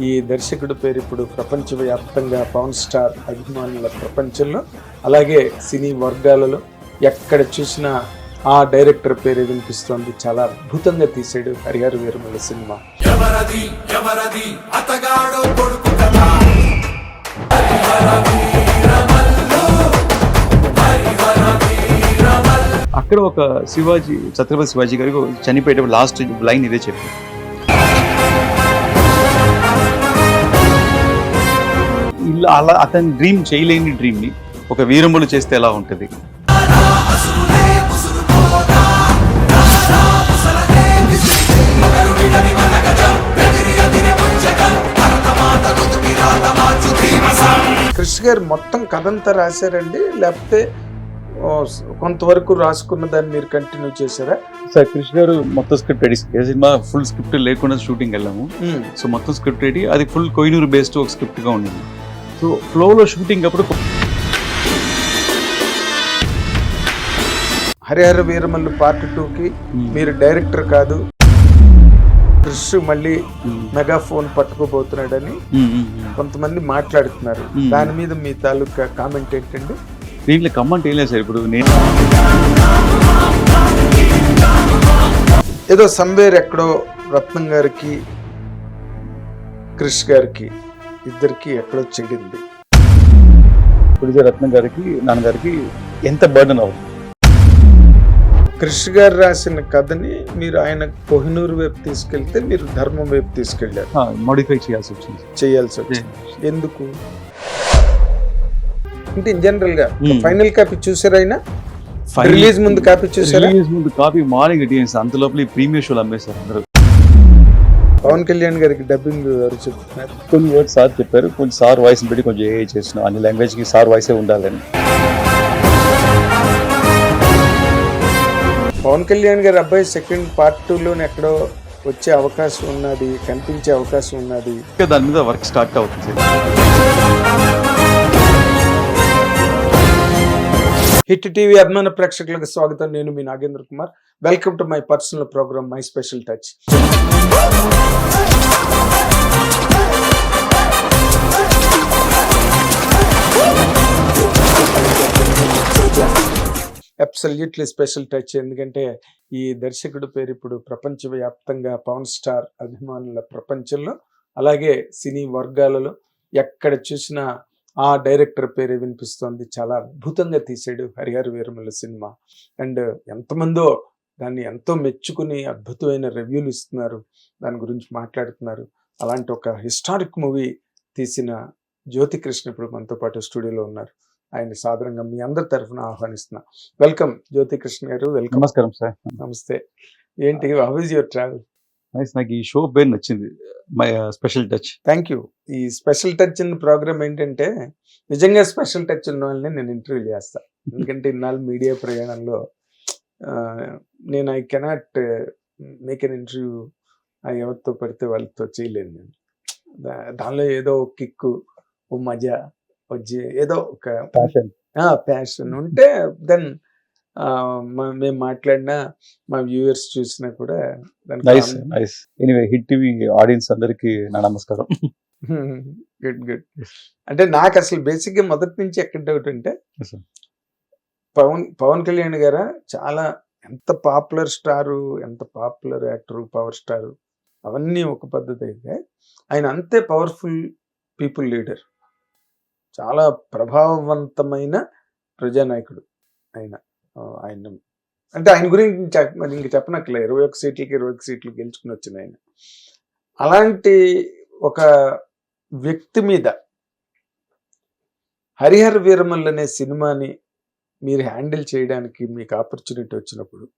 ఈ దర్శకుడి పేరు ఇప్పుడు ప్రపంచవ్యాప్తంగా పవన్ స్టార్ అభిమానుల ప్రపంచంలో. అలాగే సినీ వర్గాలలో ఎక్కడ చూసినా ఆ డైరెక్టర్ పేరే వినిపిస్తోంది. చాలా అద్భుతంగా తీసాడు హరిహర వీరమల సినిమా. అక్కడ ఒక శివాజీ ఛత్రపతి శివాజీ గారికి చనిపోయేటప్పుడు లాస్ట్ లైన్ ఇదే చెప్పారు. ఇలా అలా అతని డ్రీమ్ చేయలేని డ్రీమ్ని ఒక వీరములు చేస్తే ఎలా ఉంటది? కృష్ణ గారు మొత్తం కథంతా రాశారండి. లేకపోతే కొంతవరకు రాసుకున్న దాన్ని మీరు కంటిన్యూ చేశారా? సార్ కృష్ణ గారు మొత్తం script ready cinema full script లేకుండా షూటింగ్ వెళ్ళాము. సో మొత్తం స్క్రిప్ట్ రెడీ అది ఫుల్ కొయినూరు బేస్డ్ ఒక స్క్రిప్ట్గా ఉండింది. సో ఫ్లోలో షూటింగ్ అప్పుడు హరిహర వీరమల్లు పార్ట్ టూకి మీరు డైరెక్టర్ కాదు. కృష్ మళ్ళీ మెగాఫోన్ పట్టుకోబోతున్నాడని మ్మ్, మ్మ్, మ్మ్. కొంతమంది మాట్లాడుతున్నారు. దాని మీద మీ తాలూకా కామెంట్ ఏంటండి? దీంట్లో కమెంట్ ఏం లేదు సార్ ఇప్పుడు. నేను ఏదో సంవేర్ ఎక్కడో రత్నం గారికి క్రిష్ గారికి ఇద్దరికి ఎక్కడో చెడింది. ప్రొడ్యూసర్ రత్నం గారికి నాన్నగారికి ఎంత బర్డన్ అవుతుంది? క్రిష్ గారు రాసిన కథని మీరు ఆయన కోహినూరు వైపు తీసుకెళ్తే మీరు ధర్మం వైపు తీసుకెళ్ళారు మోడిఫై చేయాల్సి వచ్చింది. చేయాల్సి వచ్చింది. ఎందుకు? అంటే జనరల్గా. ఫైనల్ కాపీ చూసారా ఆయన? రిలీజ్ ముందు కాపీ చూసారా? రిలీజ్ ముందు కాపీ మార్నింగ్ అంత లోపల ప్రీమియర్ షోలు అమ్మేశారు అందరూ. పవన్ కళ్యాణ్ గారికి డబ్బింగ్ ఎవరు చెప్తున్నారు? కొన్ని వర్డ్స్ సార్ చెప్పారు. కొంచెం సార్ వాయిస్ పెట్టి కొంచెం ఏ చేసిన అన్ని లాంగ్వేజ్కి సార్ వాయిసే ఉండాలని. పవన్ కళ్యాణ్ గారి అబ్బాయి సెకండ్ పార్ట్ టూ లోనే ఎక్కడో వచ్చే అవకాశం ఉన్నది కనిపించే అవకాశం ఉన్నది. ఇంకా దాని మీద వర్క్ స్టార్ట్ అవుతుంది హిట్ టీవీ అభిమాన ప్రేక్షకులకు స్వాగతం. నేను మీ Nagendra Kumar. Welcome to my personal program my special touch absolutely special touch ఎందుకంటే ఈ దర్శకుడు పేరు ఇప్పుడు ప్రపంచవ్యాప్తంగా పవన్ స్టార్ అభిమానుల ప్రపంచంలో అలాగే సినీ వర్గాలలో ఎక్కడ చూసినా ఆ డైరెక్టర్ పేరే వినిపిస్తోంది. చాలా అద్భుతంగా తీసాడు హరిహర వీరముల సినిమా. అండ్ ఎంతమందో దాన్ని ఎంతో మెచ్చుకుని అద్భుతమైన రివ్యూలు ఇస్తున్నారు. దాని గురించి మాట్లాడుతున్నారు. అలాంటి ఒక హిస్టారిక్ మూవీ తీసిన జ్యోతి కృష్ణ ఇప్పుడు మనతో పాటు స్టూడియోలో ఉన్నారు. ఆయన సాధారణంగా మీ అందరి తరఫున ఆహ్వానిస్తున్నా. వెల్కమ్ జ్యోతి కృష్ణ గారు. వెల్కమ్ నమస్కారం సార్. నమస్తే. ఏంటి how is your travel nice నాకు ఈ షో పేరు నచ్చింది. My special touch thank you ఈ స్పెషల్ టచ్ ఇన్ ప్రోగ్రామ్ ఏంటంటే నిజంగా స్పెషల్ టచ్ ఉన్న వాళ్ళని నేను ఇంటర్వ్యూ చేస్తా. ఎందుకంటే ఇన్నాళ్ళు మీడియా ప్రయాణంలో నేను I cannot make an interview ఎవరితో పడితే వాళ్ళతో చేయలేను నేను. దానిలో ఏదో ఒక కిక్కు ఓ మజా వచ్చి ఏదో ఒక ఫ్యాషన్ ప్యాషన్ ఉంటే దెన్ మేము మాట్లాడినా మా వ్యూవర్స్ చూసినా కూడా నైస్ దానికి nice anyway hit TV audience అందరికి నా నమస్కారం. Good good. అంటే నాకు అసలు బేసిక్గా మొదటి నుంచి ఎక్కడ డౌట్ అంటే. పవన్ పవన్ కళ్యాణ్ గారా? చాలా ఎంత పాపులర్ స్టారు ఎంత పాపులర్ యాక్టర్ పవర్ స్టార్ అవన్నీ ఒక పద్ధతి అయితే ఆయన అంతే పవర్ఫుల్ పీపుల్ లీడర్. చాలా ప్రభావవంతమైన ప్రజానాయకుడు ఆయన. ఆయన. అంటే ఆయన గురించి మరి ఇంక చెప్పనక్కలే ఇరవై ఒక సీట్లకి ఇరవై ఒక సీట్లు గెలుచుకుని వచ్చిన ఆయన. అలాంటి ఒక వ్యక్తి మీద హరిహర వీరమల్ అనే సినిమాని మీరు హ్యాండిల్ చేయడానికి మీకు ఆపర్చునిటీ వచ్చినప్పుడు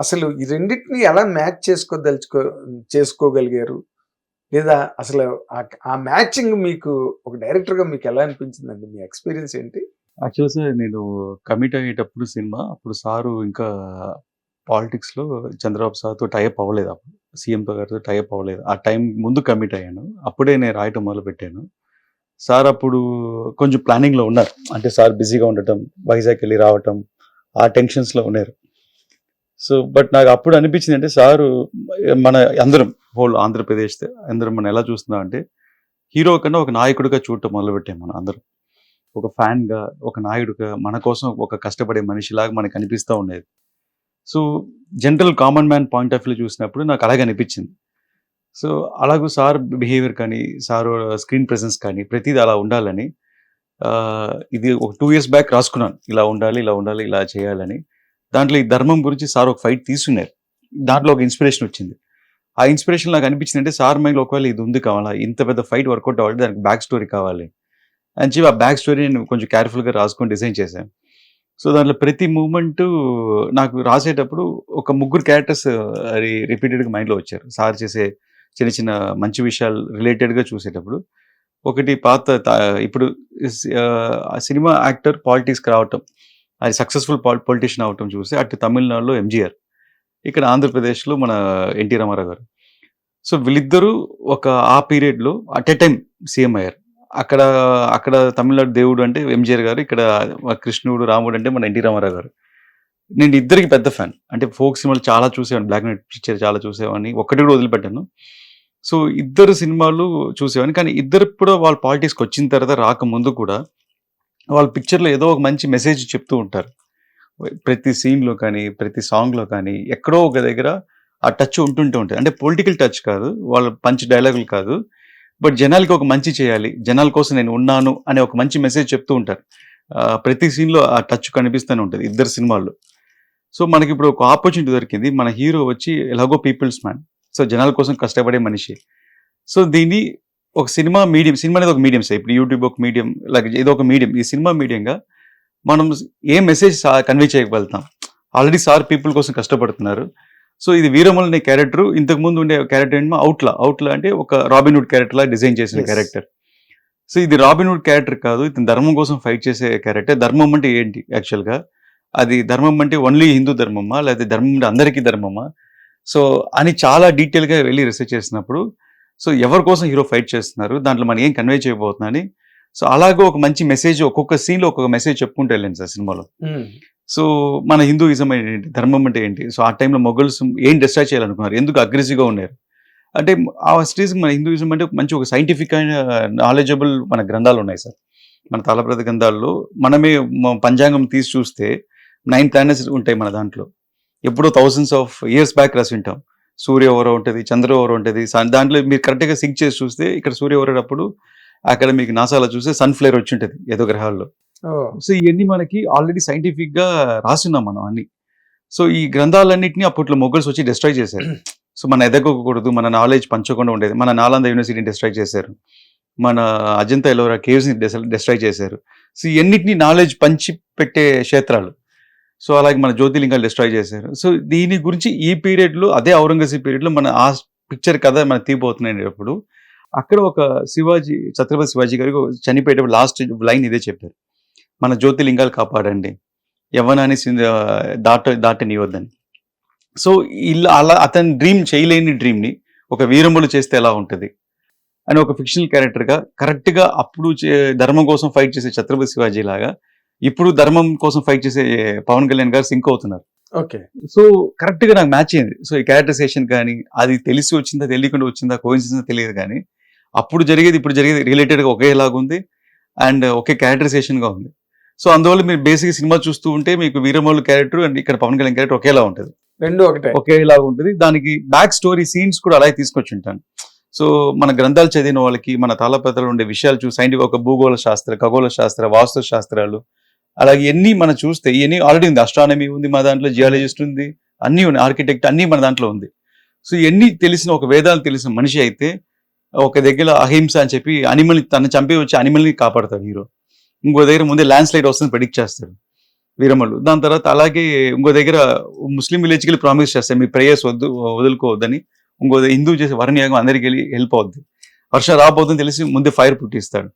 అసలు ఈ రెండింటిని ఎలా మ్యాచ్ చేసుకోదలుచుకో చేసుకోగలిగారు? లేదా అసలు ఆ- మ్యాచింగ్ మీకు ఒక డైరెక్టర్గా మీకు ఎలా అనిపించిందండి? మీ ఎక్స్పీరియన్స్ ఏంటి? యాక్చువల్ సార్ నేను కమిట్ అయ్యేటప్పుడు సినిమా అప్పుడు సారు ఇంకా పాలిటిక్స్లో చంద్రబాబు సార్తో టైప్ అవ్వలేదు. అప్పుడు సీఎం గారితో టైప్ అవ్వలేదు. ఆ టైం ముందు కమిట్ అయ్యాను. అప్పుడే నేను రాయటం మొదలు పెట్టాను సార్ అప్పుడు కొంచెం ప్లానింగ్లో ఉన్నారు. అంటే సార్ బిజీగా ఉండటం వైజాగ్ వెళ్ళి రావటం ఆ టెన్షన్స్లో ఉన్నారు. సో బట్ నాకు అప్పుడు అనిపించింది అంటే సారు మన అందరం హోల్ ఆంధ్రప్రదేశ్ అందరం మనం ఎలా చూస్తున్నాం అంటే హీరో కన్నా ఒక నాయకుడిగా చూడటం మొదలుపెట్టాం మనం అందరం. ఒక ఫ్యాన్గా ఒక నాయుడుగా మన కోసం ఒక కష్టపడే మనిషిలాగా మనకు అనిపిస్తూ ఉండేది. So general common man point of view చూసినప్పుడు నాకు అలాగే అనిపించింది. సో అలాగూ సార్ బిహేవియర్ కానీ సార్ స్క్రీన్ ప్రెసెన్స్ కానీ ప్రతిదీ అలా ఉండాలని ఇది ఒక టూ ఇయర్స్ బ్యాక్ రాసుకున్నాను. ఇలా ఉండాలి ఇలా ఉండాలి ఇలా చేయాలని. దాంట్లో ఈ ధర్మం గురించి సార్ ఒక ఫైట్ తీసుకున్నారు దాంట్లో ఒక ఇన్స్పిరేషన్ వచ్చింది. ఆ ఇన్స్పిరేషన్ నాకు అనిపించింది అంటే సార్ మైండ్లో ఒకవేళ ఇది ఉంది కావాలా ఇంత పెద్ద ఫైట్ వర్కౌట్ అవ్వాలి దానికి బ్యాక్ స్టోరీ కావాలి అని చెప్పి ఆ బ్యాక్ స్టోరీ నేను కొంచెం కేర్ఫుల్గా రాసుకొని డిజైన్ చేశాను. సో దాంట్లో ప్రతి మూమెంట్ నాకు రాసేటప్పుడు ఒక ముగ్గురు క్యారెక్టర్స్ రిపీటెడ్గా మైండ్లో వచ్చారు. సార్ చేసే చిన్న చిన్న మంచి విషయాలు రిలేటెడ్గా చూసేటప్పుడు ఒకటి పాత ఇప్పుడు ఆ సినిమా యాక్టర్ పాలిటిక్స్కి రావటం అది సక్సెస్ఫుల్ పొలిటీషియన్ అవటం చూసి అటు తమిళనాడులో ఎంజీఆర్ ఇక్కడ ఆంధ్రప్రదేశ్లో మన ఎన్టీ రామారావు గారు. సో వీళ్ళిద్దరూ ఒక ఆ పీరియడ్లో అట్ ఎ టైం సీఎం అయ్యారు. అక్కడ అక్కడ తమిళనాడు దేవుడు అంటే ఎంజీఆర్ గారు ఇక్కడ కృష్ణుడు రాముడు అంటే మన ఎన్టీ రామారావు గారు. నేను ఇద్దరికి పెద్ద ఫ్యాన్ అంటే ఫోక్ సినిమాలు చాలా చూసేవాడిని బ్లాక్ అండ్ వైట్ పిక్చర్ చాలా చూసేవాడిని ఒక్కటి కూడా వదిలిపెట్టాను. సో ఇద్దరు సినిమాలు చూసేవాడిని. కానీ ఇద్దరు కూడా వాళ్ళ పాలిటిక్స్కి వచ్చిన తర్వాత రాకముందు కూడా వాళ్ళ పిక్చర్లో ఏదో ఒక మంచి మెసేజ్ చెప్తూ ఉంటారు. ప్రతి సీన్లో కానీ ప్రతి సాంగ్లో కానీ ఎక్కడో ఒక దగ్గర ఆ టచ్ ఉంటుంటే ఉంటుంది అంటే పొలిటికల్ టచ్ కాదు వాళ్ళ మంచి డైలాగులు కాదు. బట్ జనాలకి ఒక మంచి చేయాలి. జనాల కోసం నేను ఉన్నాను అనే ఒక మంచి మెసేజ్ చెప్తూ ఉంటారు. ప్రతి సీన్లో ఆ టచ్ కనిపిస్తూనే ఉంటుంది ఇద్దరు సినిమాల్లో. సో మనకి ఇప్పుడు ఒక ఆపర్చునిటీ దొరికింది. మన హీరో వచ్చి ఎలాగో పీపుల్స్ మ్యాన్ సో జనాల కోసం కష్టపడే మనిషి. సో దీన్ని ఒక సినిమా మీడియం సినిమా అనేది ఒక మీడియం సార్. ఇప్పుడు యూట్యూబ్ ఒక మీడియం లైక్ ఏదో ఒక మీడియం. ఈ సినిమా మీడియంగా మనం ఏ మెసేజ్ కన్వే చేయగలుగుతాం. ఆల్రెడీ సార్ పీపుల్ కోసం కష్టపడుతున్నారు. సో ఇది వీరమల్ అనే క్యారెక్టర్. ఇంతకు ముందు ఉండే క్యారెక్టర్ ఏంటో అవుట్లా అవుట్లా అంటే ఒక రాబిన్వుడ్ క్యారెక్టర్ లా డిజైన్ చేసిన. క్యారెక్టర్. సో ఇది రాబిన్వుడ్ క్యారెక్టర్ కాదు. ఇతను ధర్మం కోసం ఫైట్ చేసే క్యారెక్టర్. ధర్మం అంటే ఏంటి? యాక్చువల్గా అది ధర్మం అంటే ఓన్లీ హిందూ ధర్మమా? లేకపోతే ధర్మం అంటే అందరికీ ధర్మమా? సో అని చాలా డీటెయిల్గా వెళ్ళి రీసెర్చ్ చేసినప్పుడు సో ఎవరి కోసం హీరో ఫైట్ చేస్తున్నారు దాంట్లో మనం ఏం కన్వే చేయబోతున్నాని సో అలాగే ఒక మంచి మెసేజ్ ఒక్కొక్క సీన్లో ఒక్కొక్క మెసేజ్ చెప్పుకుంటూ వెళ్ళాను సార్ సినిమాలో. సో మన హిందూయిజం ఏంటి ధర్మం అంటే ఏంటి? సో ఆ టైంలో మొఘల్స్ ఏం డిస్ట్రాయ్ చేయాలనుకున్నారు? ఎందుకు అగ్రెసివ్గా ఉన్నారు? అంటే ఆ స్టేజ్ మన హిందూయిజం అంటే మంచి ఒక సైంటిఫిక్ అయిన నాలెడ్జబుల్ మన గ్రంథాలు ఉన్నాయి సార్. మన తాళప్రత గ్రంథాల్లో మనమే పంచాంగం తీసి చూస్తే నైన్ ప్లానెట్స్ ఉంటాయి మన దాంట్లో. ఎప్పుడో థౌసండ్స్ ఆఫ్ ఇయర్స్ బ్యాక్ రాసి ఉంటాం. సూర్య ఎవరో ఉంటుంది చంద్ర ఎవరో ఉంటుంది. దాంట్లో మీరు కరెక్ట్గా సింక్ చేసి చూస్తే ఇక్కడ సూర్య ఎవరేటప్పుడు అక్కడ మీకు నాసాలో చూస్తే సన్ ఫ్లేర్ వచ్చి ఉంటుంది ఏదో గ్రహాల్లో. సో ఇవన్నీ మనకి ఆల్రెడీ సైంటిఫిక్గా రాస్తున్నాం మనం అన్ని. సో ఈ గ్రంథాలన్నింటినీ అప్పట్లో మొఘల్స్ వచ్చి డిస్ట్రాయ్ చేశారు. సో మన ఎదగకూడదు మన నాలెడ్జ్ పంచకుండా ఉండేది. మన నాలంద యూనివర్సిటీని డిస్ట్రాయ్ చేశారు. మన అజంతా ఎలోరా కేవ్స్ని డిస్ట్రాయ్ చేశారు. సో ఇవన్నిటిని నాలెడ్జ్ పంచి పెట్టే క్షేత్రాలు. సో అలాగే మన జ్యోతిలింగాలు డిస్ట్రాయ్ చేశారు. సో దీని గురించి ఈ పీరియడ్లో అదే ఔరంగజీబ్ పీరియడ్లో మన ఆ పిక్చర్ కథ మన తీపోతున్నాయి అక్కడ ఒక శివాజీ ఛత్రపతి శివాజీ గారికి చనిపోయేటప్పుడు లాస్ట్ లైన్ ఇదే చెప్పారు. మన జ్యోతిలింగాలు కాపాడండి. యవ్వనాన్ని సింధ- దాట దాటనివద్దని సో ఇలా అలా అతని డ్రీమ్ చేయలేని డ్రీమ్ని ఒక వీరములు చేస్తే ఎలా ఉంటుంది? అని ఒక ఫిక్షనల్ క్యారెక్టర్గా కరెక్ట్గా అప్పుడు చే- ధర్మం కోసం ఫైట్ చేసే ఛత్రపతి శివాజీ లాగా ఇప్పుడు ధర్మం కోసం ఫైట్ చేసే పవన్ కళ్యాణ్ గారు సింక్ అవుతున్నారు. ఓకే. సో కరెక్ట్గా నాకు మ్యాచ్ అయింది. సో ఈ క్యారెక్టరైజేషన్ కానీ అది తెలిసి వచ్చిందా తెలియకుండా వచ్చిందా కోయిన్సిడెన్స్ తెలియదు కానీ అప్పుడు జరిగేది ఇప్పుడు జరిగేది రిలేటెడ్గా ఒకేలాగా ఉంది అండ్ ఒకే క్యారెక్టరైజేషన్గా ఉంది. సో అందువల్ల మీరు బేసిక్ సినిమా చూస్తూ ఉంటే మీకు వీరమౌళి క్యారెక్టర్ అండ్ ఇక్కడ పవన్ కళ్యాణ్ క్యారెక్టర్ ఒకేలా ఉంటుంది. రెండు ఒకటే. ఒకేలాగా ఉంటుంది. దానికి బ్యాక్ స్టోరీ సీన్స్ కూడా అలాగే తీసుకొచ్చి ఉంటాను సో మన గ్రంథాలు చదివిన వాళ్ళకి మన తాళపత్రాలు ఉండే విషయాలు చూసి సైంటిఫిక్ ఒక భూగోళ శాస్త్ర ఖగోళ శాస్త్ర వాస్తు శాస్త్రాలు అలాగే ఎన్ని మనం చూస్తే ఇవన్నీ ఆల్రెడీ ఉంది. అస్ట్రానమీ ఉంది మా దాంట్లో జియాలజిస్ట్ ఉంది అన్నీ ఉన్నాయి. ఆర్కిటెక్ట్ అన్నీ మన దాంట్లో ఉంది. సో ఇవన్నీ తెలిసిన ఒక వేదాలు తెలిసిన మనిషి అయితే ఒక దగ్గర అహింస అని చెప్పి అనిమల్ని తను చంపి వచ్చి అనిమల్ని కాపాడతాడు హీరో ఇంకో దగ్గర ముందే ల్యాండ్ స్లైడ్ వస్తుంది ప్రెడిక్ట్ చేస్తాడు వీరమలు దాని తర్వాత అలాగే ఇంకో దగ్గర ముస్లిం విలేజ్కి వెళ్ళి ప్రామిస్ చేస్తాయి మీ ప్రేయర్స్ వద్దు వదులుకోవద్దని. ఇంకో హిందూ చేసే వరణ్యాగం అందరికి వెళ్ళి హెల్ప్ అవుద్ది. వర్షం రాబోతుందని తెలిసి ముందే ఫైర్ పుట్టిస్తాడు.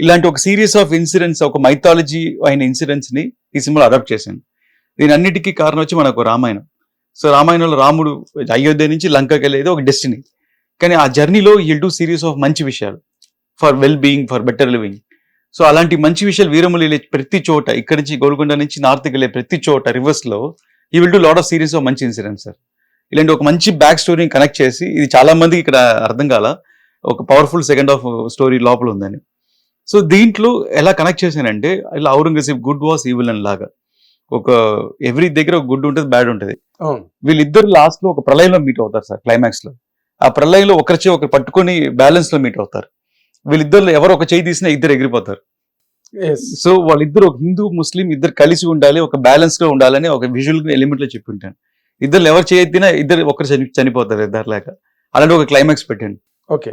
ఇలాంటి ఒక సిరీస్ ఆఫ్ ఇన్సిడెంట్స్ ఒక మైథాలజీ అయిన ఇన్సిడెంట్స్ని ఈ సినిమాలో అడాప్ట్ చేశాను దీని అన్నిటికీ కారణం వచ్చి మనకు రామాయణం. సో రామాయణంలో రాముడు అయోధ్య నుంచి లంకకి వెళ్ళేది ఒక డెస్టినీ కానీ ఆ జర్నీలో ఈ డూ సిరీస్ ఆఫ్ మంచి విషయాలు. For well being for better living so అలాంటి మంచి విషయాలు వీరములు వెళ్ళే ప్రతి చోట ఇక్కడి నుంచి గోల్కొండ నుంచి నార్త్కి వెళ్ళే ప్రతి చోట రివర్స్లో ఈ will do lot of series of మంచి ఇన్సిడెంట్ సార్ ఇలాంటి ఒక మంచి బ్యాక్ స్టోరీని కనెక్ట్ చేసి ఇది చాలా మందికి ఇక్కడ అర్థం కాల ఒక పవర్ఫుల్ సెకండ్ హాఫ్ స్టోరీ లోపల ఉందని. సో దీంట్లో ఎలా కనెక్ట్ చేశానంటే ఇలా ఔరంగజేబ్ గుడ్ వాస్ ఈవిల్ అని లాగా. ఒక ఎవ్రీ దగ్గర ఒక గుడ్ ఉంటుంది బ్యాడ్ ఉంటుంది. వీళ్ళిద్దరు లాస్ట్లో ఒక ప్రళయంలో మీట్ అవుతారు సార్ క్లైమాక్స్లో. ఆ ప్రళయంలో ఒకరి చేయి ఒకరు పట్టుకొని బ్యాలెన్స్లో మీట్ అవుతారు. వీళ్ళిద్దరు ఎవరు ఒక చేయి తీసినా ఇద్దరు ఎగిరిపోతారు. సో వాళ్ళిద్దరు ఒక హిందూ ముస్లిం ఇద్దరు కలిసి ఉండాలి ఒక బ్యాలెన్స్లో ఉండాలని ఒక విజువల్ ఎలిమెంట్లో చెప్పి ఉంటాను ఇద్దరు ఎవరు చేయొద్దినా ఇద్దరు ఒకరు చని చనిపోతారు ఇద్దరు లేక. అలాంటి ఒక క్లైమాక్స్ పెట్టండి ఓకే